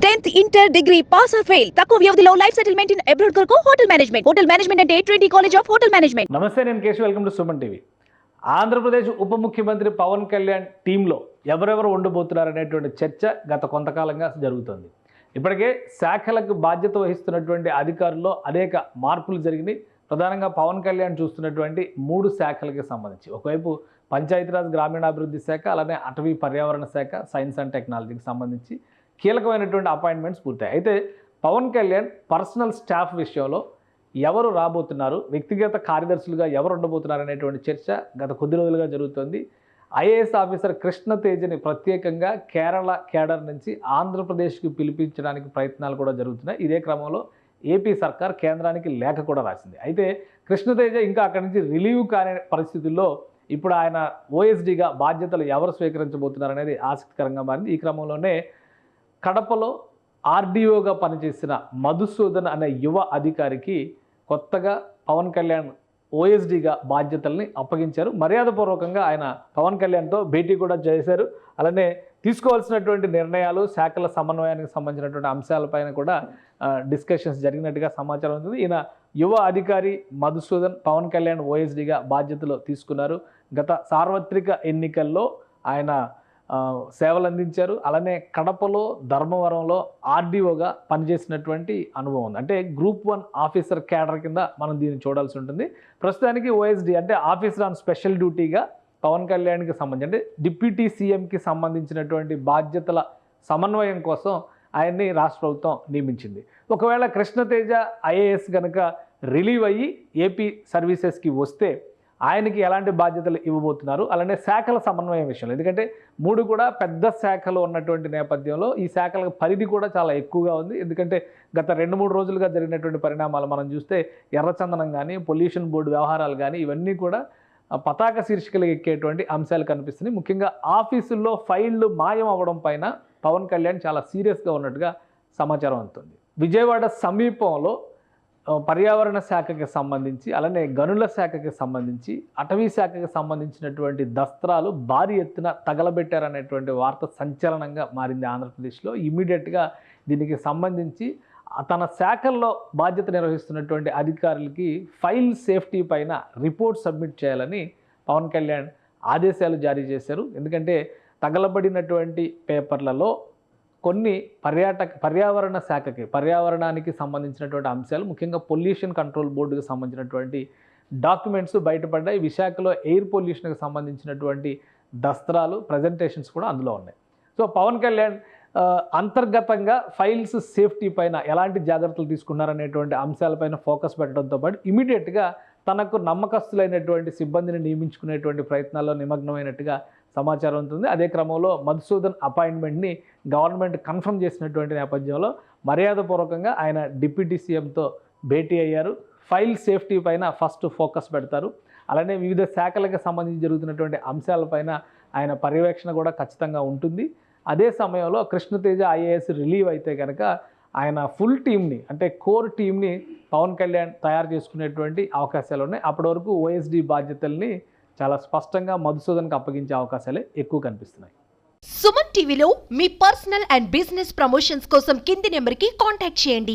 Tenth inter degree pass or fail. తక్కువ వ్యవధిలో life settlement in abroad కొరకు hotel management. Hotel management అంటే twenty college of hotel management. నమస్తే నేను case welcome to Suman TV. Andhra Pradesh ఉప ముఖ్యమంత్రి పవన్ కళ్యాణ్ టీంలో ఎవరెవరు ఉండబోతున్నారు అనేటువంటి చర్చ గత కొంతకాలంగా జరుగుతోంది. ఇప్పటికే శాఖలకు బాధ్యత వహిస్తున్నటువంటి అధికారుల్లో అనేక మార్పులు జరిగినాయి. ప్రధానంగా పవన్ కళ్యాణ్ చూస్తున్నటువంటి మూడు శాఖలకి సంబంధించి. ఒకవైపు పంచాయతీరాజ్ గ్రామీణాభివృద్ధి శాఖ అలానే అటవీ పర్యావరణ శాఖ సైన్స్ అండ్ టెక్నాలజీకి సంబంధించి. కీలకమైనటువంటి అపాయింట్మెంట్స్ పూర్తయి అయితే పవన్ కళ్యాణ్ పర్సనల్ స్టాఫ్ విషయంలో ఎవరు రాబోతున్నారు? వ్యక్తిగత కార్యదర్శులుగా ఎవరు ఉండబోతున్నారు అనేటువంటి చర్చ గత కొద్ది రోజులుగా జరుగుతోంది. ఐఏఎస్ ఆఫీసర్ కృష్ణ తేజని ప్రత్యేకంగా కేరళ కేడర్ నుంచి ఆంధ్రప్రదేశ్కి పిలిపించడానికి ప్రయత్నాలు కూడా జరుగుతున్నాయి. ఇదే క్రమంలో ఏపీ సర్కార్ కేంద్రానికి లేఖ కూడా రాసింది. అయితే కృష్ణతేజ ఇంకా అక్కడి నుంచి రిలీవ్ కాని పరిస్థితుల్లో ఇప్పుడు ఆయన ఓఎస్డీగా బాధ్యతలు ఎవరు స్వీకరించబోతున్నారు అనేది ఆసక్తికరంగా మారింది. ఈ క్రమంలోనే కడపలో ఆర్డీఓగా పనిచేసిన మధుసూదన్ అనే యువ అధికారికి కొత్తగా పవన్ కళ్యాణ్ ఓఎస్డీగా బాధ్యతల్ని అప్పగించారు. మర్యాదపూర్వకంగా ఆయన పవన్ కళ్యాణ్తో భేటీ కూడా చేశారు. అలానే తీసుకోవాల్సినటువంటి నిర్ణయాలు శాఖల సమన్వయానికి సంబంధించినటువంటి అంశాలపైన కూడా డిస్కషన్స్ జరిగినట్టుగా సమాచారం ఉంది. ఈయన యువ అధికారి మధుసూదన్ పవన్ కళ్యాణ్ ఓఎస్డీగా బాధ్యతలు తీసుకున్నారు. గత సార్వత్రిక ఎన్నికల్లో ఆయన సేవలు అందించారు అలానే కడపలో ధర్మవరంలో ఆర్డీఓగా పనిచేసినటువంటి అనుభవం ఉంది. అంటే గ్రూప్ వన్ ఆఫీసర్ క్యాడర్ కింద మనం దీన్ని చూడాల్సి ఉంటుంది. ప్రస్తుతానికి ఓఎస్డి అంటే ఆఫీసర్ ఆన్ స్పెషల్ డ్యూటీగా పవన్ కళ్యాణ్కి సంబంధించి అంటే డిప్యూటీ సీఎంకి సంబంధించినటువంటి బాధ్యతల సమన్వయం కోసం ఆయన్ని రాష్ట్ర ప్రభుత్వం నియమించింది. ఒకవేళ కృష్ణతేజ ఐఏఎస్ కనుక రిలీవ్ అయ్యి ఏపీ సర్వీసెస్కి వస్తే ఆయనకి ఎలాంటి బాధ్యతలు ఇవ్వబోతున్నారు? అలానే శాఖల సమన్వయం విషయంలో. ఎందుకంటే మూడు కూడా పెద్ద శాఖలు ఉన్నటువంటి నేపథ్యంలో ఈ శాఖల పరిధి కూడా చాలా ఎక్కువగా ఉంది. ఎందుకంటే గత రెండు మూడు రోజులుగా జరిగినటువంటి పరిణామాలు మనం చూస్తే ఎర్రచందనం కానీ పొల్యూషన్ బోర్డు వ్యవహారాలు కానీ ఇవన్నీ కూడా పతాక శీర్షికలు ఎక్కేటువంటి అంశాలు కనిపిస్తున్నాయి. ముఖ్యంగా ఆఫీసుల్లో ఫైళ్ళు మాయం అవ్వడం పైన పవన్ కళ్యాణ్ చాలా సీరియస్గా ఉన్నట్టుగా సమాచారం అందుతుంది. విజయవాడ సమీపంలో పర్యావరణ శాఖకి సంబంధించి అలానే గనుల శాఖకి సంబంధించి అటవీ శాఖకి సంబంధించినటువంటి దస్త్రాలు భారీ ఎత్తున తగలబెట్టారనేటువంటి వార్త సంచలనంగా మారింది ఆంధ్రప్రదేశ్లో. ఇమీడియట్గా దీనికి సంబంధించి తన శాఖల్లో బాధ్యత నిర్వహిస్తున్నటువంటి అధికారులకి ఫైల్ సేఫ్టీ పైన రిపోర్ట్ సబ్మిట్ చేయాలని పవన్ కళ్యాణ్ ఆదేశాలు జారీ చేశారు. ఎందుకంటే తగలబడినటువంటి పేపర్లలో కొన్ని పర్యాటక పర్యావరణ శాఖకి పర్యావరణానికి సంబంధించినటువంటి అంశాలు ముఖ్యంగా పొల్యూషన్ కంట్రోల్ బోర్డుకి సంబంధించినటువంటి డాక్యుమెంట్స్ బయటపడ్డాయి. విశాఖలో ఎయిర్ పొల్యూషన్కి సంబంధించినటువంటి దస్త్రాలు ప్రజెంటేషన్స్ కూడా అందులో ఉన్నాయి. సో పవన్ కళ్యాణ్ అంతర్గతంగా ఫైల్స్ సేఫ్టీ పైన ఎలాంటి జాగ్రత్తలు తీసుకున్నారనేటువంటి అంశాలపైన ఫోకస్ పెట్టడంతో పాటు ఇమీడియట్గా తనకు నమ్మకస్తులైనటువంటి సిబ్బందిని నియమించుకునేటువంటి ప్రయత్నాల్లో నిమగ్నమైనట్టుగా సమాచారం ఉంటుంది. అదే క్రమంలో మధుసూదన్ అపాయింట్మెంట్ని గవర్నమెంట్ కన్ఫర్మ్ చేసినటువంటి నేపథ్యంలో మర్యాదపూర్వకంగా ఆయన డిప్యూటీ సీఎంతో భేటీ అయ్యారు. ఫైల్ సేఫ్టీ పైన ఫస్ట్ ఫోకస్ పెడతారు. అలానే వివిధ శాఖలకు సంబంధించి జరుగుతున్నటువంటి అంశాలపైన ఆయన పర్యవేక్షణ కూడా ఖచ్చితంగా ఉంటుంది. అదే సమయంలో కృష్ణతేజ ఐఏఎస్ రిలీవ్ అయితే కనుక ఆయన ఫుల్ టీమ్ని అంటే కోర్ టీమ్ని పవన్ కళ్యాణ్ తయారు చేసుకునేటువంటి అవకాశాలు ఉన్నాయి. అప్పటి వరకు ఓఎస్డి బాధ్యతల్ని చాలా స్పష్టంగా మధుసూదన్కి అప్పగించే అవకాశాలే ఎక్కువ కనిపిస్తున్నాయి. సుమన్ టీవీలో మీ పర్సనల్ అండ్ బిజినెస్ ప్రమోషన్స్ కోసం కింది నెంబర్కి కాంటాక్ట్ చేయండి.